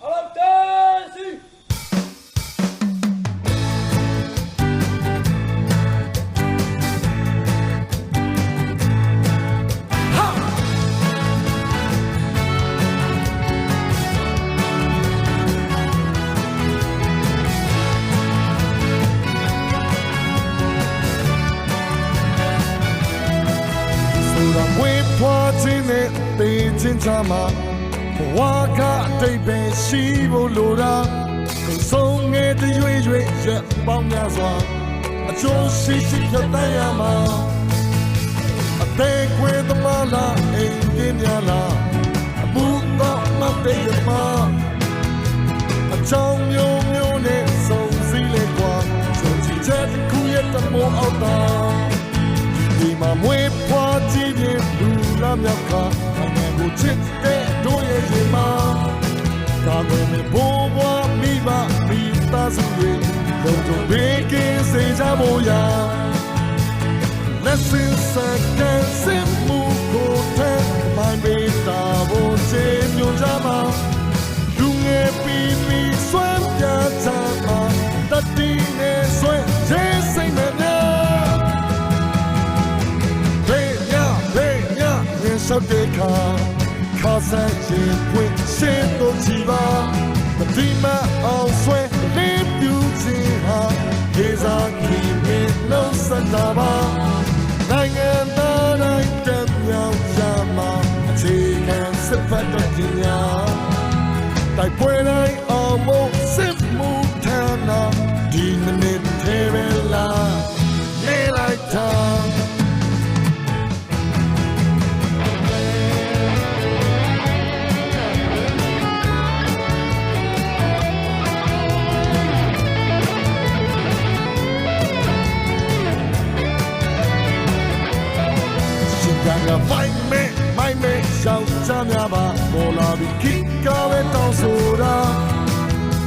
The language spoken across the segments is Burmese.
阿拉不听，哈！苏拉维婆吉尼，比吉查玛。 တာဝေးဖွာခြင်းနဲ့တေးချင်းချမှာဘဝကအတိတ်ပဲရှိဖို့လိုတာဆုံးငယ်တွေရွေရွေရက်ပေါင်းများစွာအကျိုးရှိရှိဖြတ်တန်းရမှာအသေးခွေသမားလားအိမ်ပြင်းများလားအမှုတော့မတည့်ရမှာအချောင်းမျိုးမျိုးနဲ့စုံစည်းလေကွာဆိုချင်ချက်တစ်ခုရဲ့တမောအောက်တာဒီမှာမွေးဖွားကြည့်ရင်လူလာမြောက်ကနိုင်ငံကိုချစ်တဲ့ လုံးလုံးဘေးကင်းစေကြဖို့ရာ Lesson second စင်မှုကိုတဲ့မိုင်းဘေးတာဘိုးစေမျိုးကြမှာလူငယ်ပီပီဆွမ်းပြချမှာတတိနဲ့ဆွဲရေးစိတ်နဲ့များဘေးရဘေးရရင်စောက်တဲ့ခါခါဆက်ချင်ဖွင့်ရှင်းတော့ကြည်ပါမတိမ တာပါနိုင်ငံသားတိုင်းတံမြောင်ကြမှာအခြေခံစစ်ဖက်တော့ကြီးညာတိုက်ပွဲ ရှင်ကကမိုင်းမဲမိုင်းမဲရှောက်ချများပါပေါ်လာပြီးခိကပဲတောင်းဆိုတာ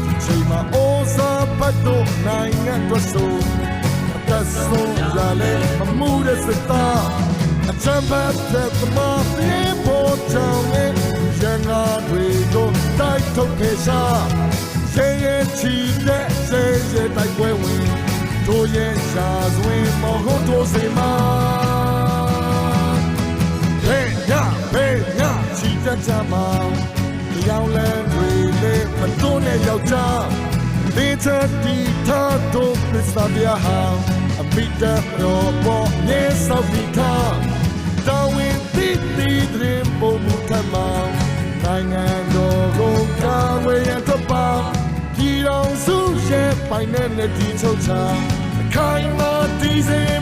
ဒီချိန်မှာအိုးစားပတ်တော့နိုင်ငံအတွက်ဆိုအသက်ဆုံးရလဲမမှုတဲ့စတာအချမ်းပတ်တဲ့သမားပြေပေါ်ချောင်းနဲ့ရန်ကားတွေကိုတိုက်ထုတ်ခဲ့ရှာရဲရဲချီတဲ့ရဲရဲတိုက်ပွဲဝင်တို့ရဲ့ရှာစွင်မဟုတ်တို့စေမှာ က်ကြမှာကြောင်လန်းတွေနဲ့မတွန်းတဲ့ယောက်ျားဒေချာတီတာတို့ပစ္စဗျာဟာအမိတရောပေါ်နေဆောက်ပြီးခါတောင်းဝင်တိတိတဲ့ပုံမူထမနိုင်ငံတော်ကိုကာဝေးရတော့ပါပြည်တော်စုရဲ့ပိုင်နဲ့နဲ့ဒီချုပ်ချာအခိုင်အမာတည်စေ